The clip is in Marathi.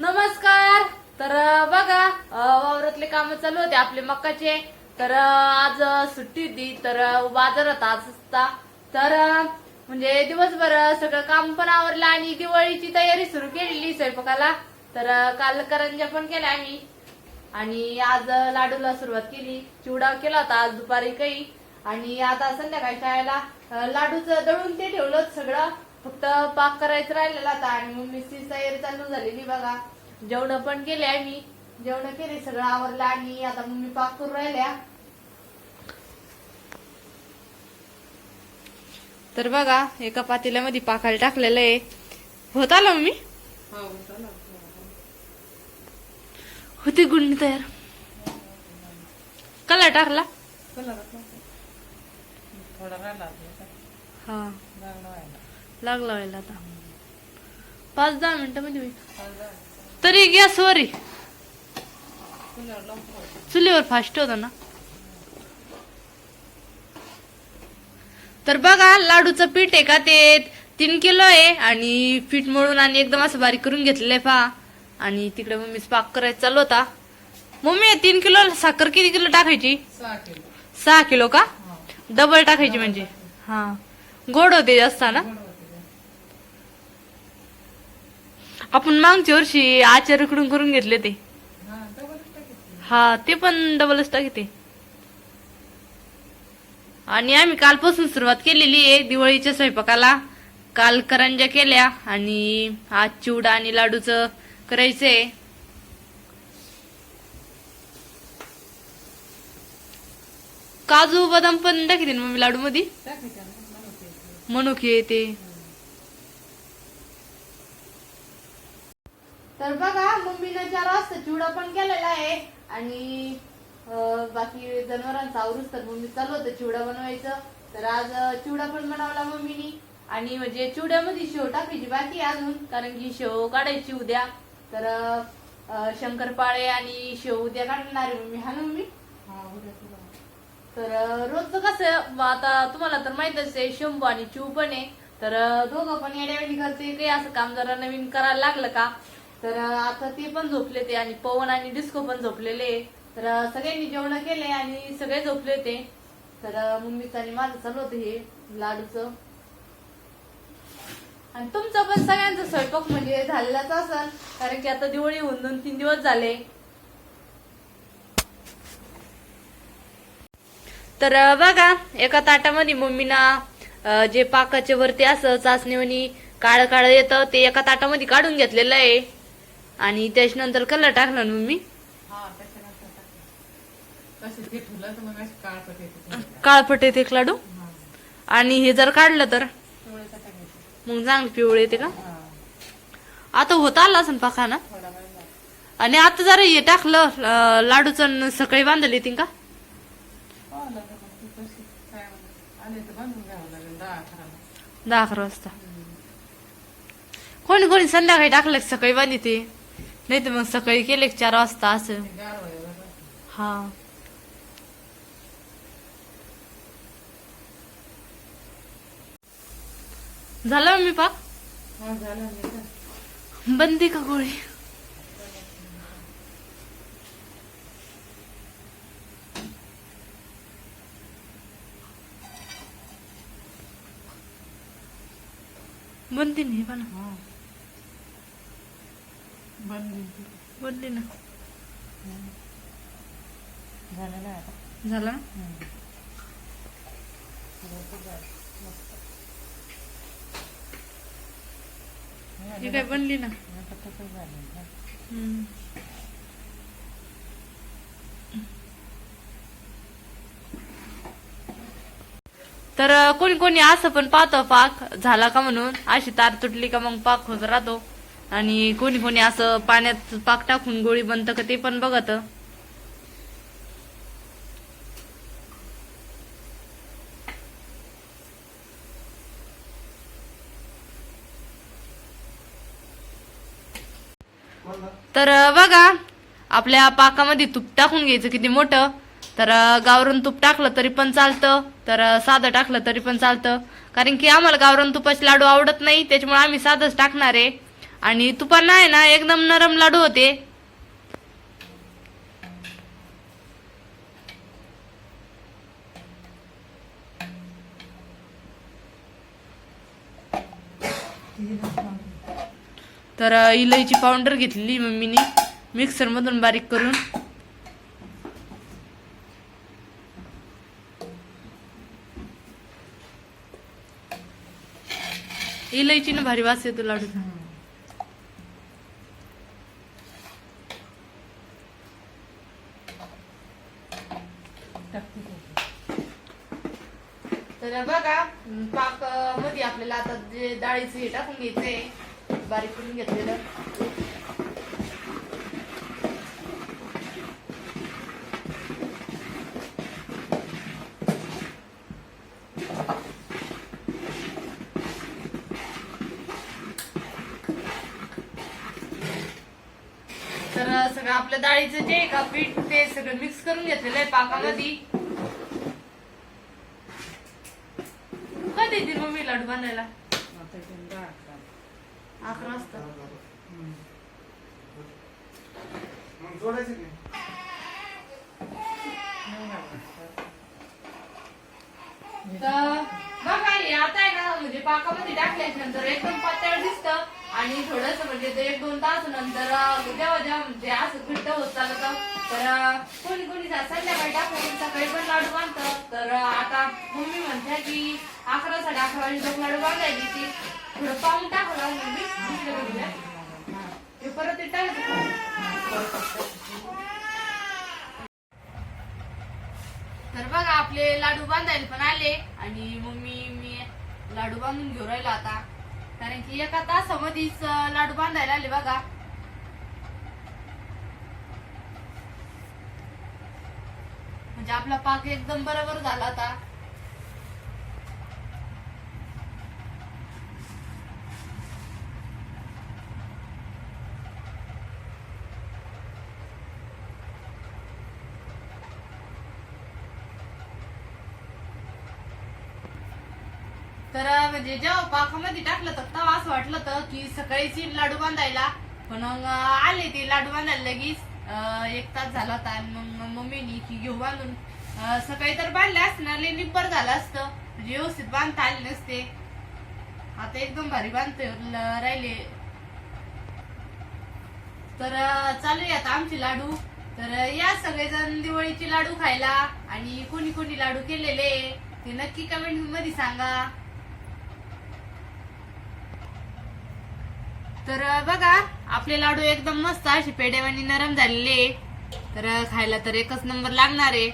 नमस्कार. तर बघा वावरातले काम चालू होते आपले मक्काचे. तर आज सुट्टी होती. तर बाजारात आज असता. तर म्हणजे दिवसभर सगळं काम पण आवरलं आणि दिवाळीची तयारी सुरू केलेली स्वयंपाकाला. तर काल करंजा पण केल्या आम्ही. आणि आज लाडूला सुरुवात केली. चिवडा केला होता आज दुपारी काही. आणि आता संध्याकाळी खायला लाडूचं दळून ते ठेवलं सगळं. फक्त पाक करायचं राहिलेला आता आणि मम्मीची तयारी चालू झालेली बघा. जेवण पण केले आम्ही. जेवण केले सगळं आवरलं आणि आता मम्मी पाक करून राहिल्या. तर बघा एका पातेल्यामध्ये पाकाला टाकलेलं आहे. होत आलं मम्मी? होती गुंडी तयार. कलर टाकला. हा. लागला व्हायला. आता पाच दहा मिनिटं मध्ये होईल. तरी गॅसवर आहे. चुलीवर फास्ट होता ना तर बघा लाडूचं पीठ आहे का ते तीन किलो आहे आणि पीठ मळून आणि एकदम असं बारीक करून घेतलेलं आहे पहा आणि तिकडे मम्मीच पाक करायचा चालू होता मम्मी तीन किलो साखर किती किलो टाकायची सहा किलो. का. डबल टाकायची म्हणजे हा गोड होते जास्त ना गोड होते ते. आपण मागच्या वर्षी आचार्यकडून करून घेतले ते. हा, ते पण डबलच टाकते आणि आम्ही कालपासून सुरुवात केलेली आहे दिवाळीच्या स्वयंपाकाला. काल करंजा केल्या आणि आज चिवडा आणि लाडूचं करायचंय. काजू बदाम पण टाकते ना मम्मी लाडू मध्ये. मनुके. ते तर बघा मम्मीनं चार वाजता चिवडा पण केलेला आहे. आणि बाकी जनावरांचा आवरूच तर मम्मी चालू होतं चिवडा बनवायचं. तर आज चिवडा पण बनवला मम्मीनी. आणि म्हणजे चिवड्यामध्ये शेव टाकायची बाकी अजून कारण की शेव काढायची उद्या. तर शंकरपाळे आणि शेव उद्या काढणार आहे मम्मी. हा ना मम्मी. तर रोजचं कसं आता तुम्हाला तर माहितच आहे शंभू आणि चिव पण आहे. तर दोघं पण येड्यावेळी करते काही असं काम जरा नवीन करायला लागलं का? तर आता ते पण झोपले ते आणि पवन आणि डिस्को पण झोपलेले. तर सगळ्यांनी जेवण केले आणि सगळे झोपले होते. तर मम्मीचं आणि माझं चालू होतं हे लाडूचं. आणि तुमचं पण सगळ्यांचं स्वयंपाक म्हणजे झालेलाच असेल कारण की आता दिवाळी होऊन दोन तीन दिवस झाले. तर बघा एका ताटामध्ये मम्मीना जे पाकाच्या वरती असं चाचणीवणी काळं काळं येतं ते एका ताटामध्ये काढून घेतलेलं आहे. आणि त्याच्यानंतर कलर टाकला ना हा, ते अशी काळपट येते ते. लाडू. आणि हे जर काढलं तर. मग चांगलं पिवळे येते का? आता होत आला असं पाका ना. आणि आता जरा हे टाकलं लाडूचं सकाळी बांधले येतील का? हो, ती दहा अकरा वाजता. कोणी कोणी संध्याकाळी टाकलं सकाळी बांधते? नाही तर मग सकाळी केले की चार वाजता असं. हा झालं मी पाक हा, झालं नाही का? बंदी का गोळी बंदी नाही पण बंदी ना. झालेलं आता? झालं. हे काय बनली ना. तर कोणी कोणी असं पण पाहतं पाक झाला का म्हणून? अशी तार तुटली का मग पाक होत राहतो. आणि कोणी कोणी असं पाण्यात पाक टाकून गोळी बनतं का ते पण बघत. तर बघा आपल्या पाकामध्ये तूप टाकून घ्यायचं किती मोठं. तर अं, तूप टाकलं तरी पण चालतं. तर साधं टाकलं तरी पण चालतं. कारण की आम्हाला गावरान तुपाचे लाडू आवडत नाही त्याच्यामुळे आम्ही साधंच टाकणार आहे. आणि तुपाला आहे ना एकदम नरम लाडू होते. तर इलायची पावडर घेतलेली मम्मीने मिक्सर मधून बारीक करून. इलायचीनं भारी वास येतो लाडू टाकते ते. तर बघा पाकमध्ये आपल्याला आता जे डाळीचं हे टाकून घ्यायचंय बारीक करून घेतलेलं. तर सगळं आपल्या डाळीचं जे आहे का पीठ ते सगळं मिक्स करून घेतलेलं आहे पाकामध्ये. कधी येतील मम्मी लाडू बांधायला आता इथून दहा अकरा. अकरा वाजता हम्म. मग जोडायचं की नाही लागत. तर बघा हे आता आहे ना म्हणजे पाकामध्ये टाकल्याच्या नंतर एकदम पातळ दिसतं आणि थोडस म्हणजे ते एक दोन तास नंतर जेव्हा जेव्हा म्हणजे असं घट्ट होत चालत तर कोणी कोणी संध्याकाळी टाकून सकाळी पण लाडू बांधतं तर आता मम्मी म्हणते की अकरा साडे अकरा वाजे लोक लाडू बांधायची ती. थोडं पाहून टाकलं मम्मी. दुसऱ्या ते परत ते तर बघा आपले लाडू बांधायला पण आले आणि मम्मी मी लाडू बांधून घेऊन राहिलो आता. कारण की एका तासामध्येच लाडू बांधायला आले बघा. म्हणजे आपला पाक एकदम बरोबर झाला आता. तर म्हणजे जेव्हा पाकामध्ये टाकलं तर तेव्हा असं वाटलं होतं की सकाळी येईल लाडू बांधायला पण मग आले ते लाडू बांधायला लगेच. एक तास झाला होता मग मम्मीनी की घेऊ बांधून सकाळी तर बांधले असणार लई निब्बर झालं असतं. म्हणजे व्यवस्थित बांधता आले नसते. आता एकदम भारी बांधते राहिले. तर चालू आहे आता आमचे लाडू. तर या सगळेजण दिवाळीचे लाडू खायला आणि कोणी कोणी लाडू केलेले ते नक्की कमेंटमध्ये सांगा. तर बघा आपले लाडू एकदम मस्त असे पेढेवानी नरम झालेले तर खायला तर एकच नंबर लागणार आहे.